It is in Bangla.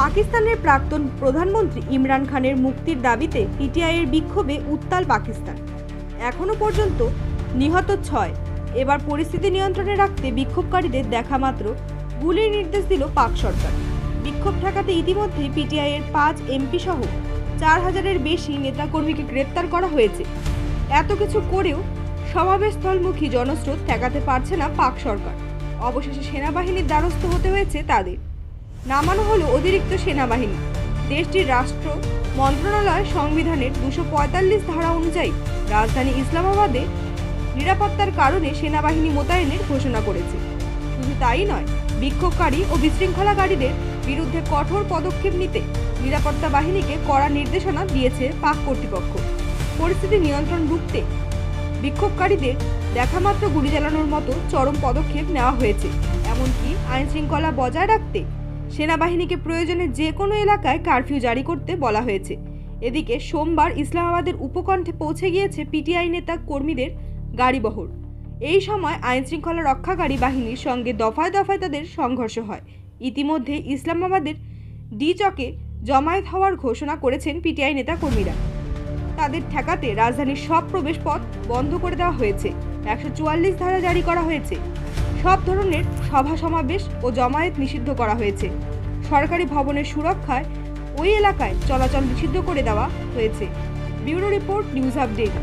পাকিস্তানের প্রাক্তন প্রধানমন্ত্রী ইমরান খানের মুক্তির দাবিতে পিটিআইয়ের বিক্ষোভে উত্তাল পাকিস্তান। এখনও পর্যন্ত নিহত ছয়। এবার পরিস্থিতি নিয়ন্ত্রণে রাখতে বিক্ষোভকারীদের দেখা মাত্র গুলির নির্দেশ দিল পাক সরকার। বিক্ষোভ ঠেকাতে ইতিমধ্যেই পিটিআইয়ের পাঁচ এমপি সহ চার হাজারের বেশি নেতাকর্মীকে গ্রেপ্তার করা হয়েছে। এত কিছু করেও সমাবেশস্থলমুখী জনস্রোত ঠেকাতে পারছে না পাক সরকার। অবশেষে সেনাবাহিনীর দ্বারস্থ হতে হয়েছে তাদের। নামানো হলো অতিরিক্ত সেনাবাহিনী। দেশটির রাষ্ট্র মন্ত্রণালয় সংবিধানের দুশো পঁয়তাল্লিশ ধারা অনুযায়ী রাজধানী ইসলামাবাদে নিরাপত্তার কারণে সেনাবাহিনী মোতায়েনের ঘোষণা করেছে। শুধু তাই নয়, বিক্ষোভকারী ও বিশৃঙ্খলাকারীদের বিরুদ্ধে কঠোর পদক্ষেপ নিতে নিরাপত্তা বাহিনীকে কড়া নির্দেশনা দিয়েছে পাক কর্তৃপক্ষ। পরিস্থিতি নিয়ন্ত্রণ রুখতে বিক্ষোভকারীদের দেখামাত্র গুলি চালানোর মতো চরম পদক্ষেপ নেওয়া হয়েছে। এমনকি আইনশৃঙ্খলা বজায় রাখতে সেনাবাহিনীকে প্রয়োজনে যে কোনো এলাকায় কারফিউ জারি করতে বলা হয়েছে। এদিকে সোমবার ইসলামাবাদের উপকণ্ঠে পৌঁছে গিয়েছে পিটিআই নেতা কর্মীদের গাড়িবহর। এই সময় আইন শৃঙ্খলা রক্ষাকারী বাহিনীর সঙ্গে দফায় দফায় তাদের সংঘর্ষ হয়। ইতিমধ্যে ইসলামাবাদের ডি চকে জমায়েত হওয়ার ঘোষণা করেছেন পিটিআই নেতা কর্মীরা। তাদের ঠেকাতে রাজধানীর সব প্রবেশপথ বন্ধ করে দেওয়া হয়েছে। একশো চুয়াল্লিশ ধারা জারি করা হয়েছে। সব ধরনের সভা সমাবেশ ও জমায়েত নিষিদ্ধ করা হয়েছে। সরকারি ভবনের সুরক্ষায় ওই এলাকায় চলাচল নিষিদ্ধ করে দেওয়া হয়েছে। Bureau report news update.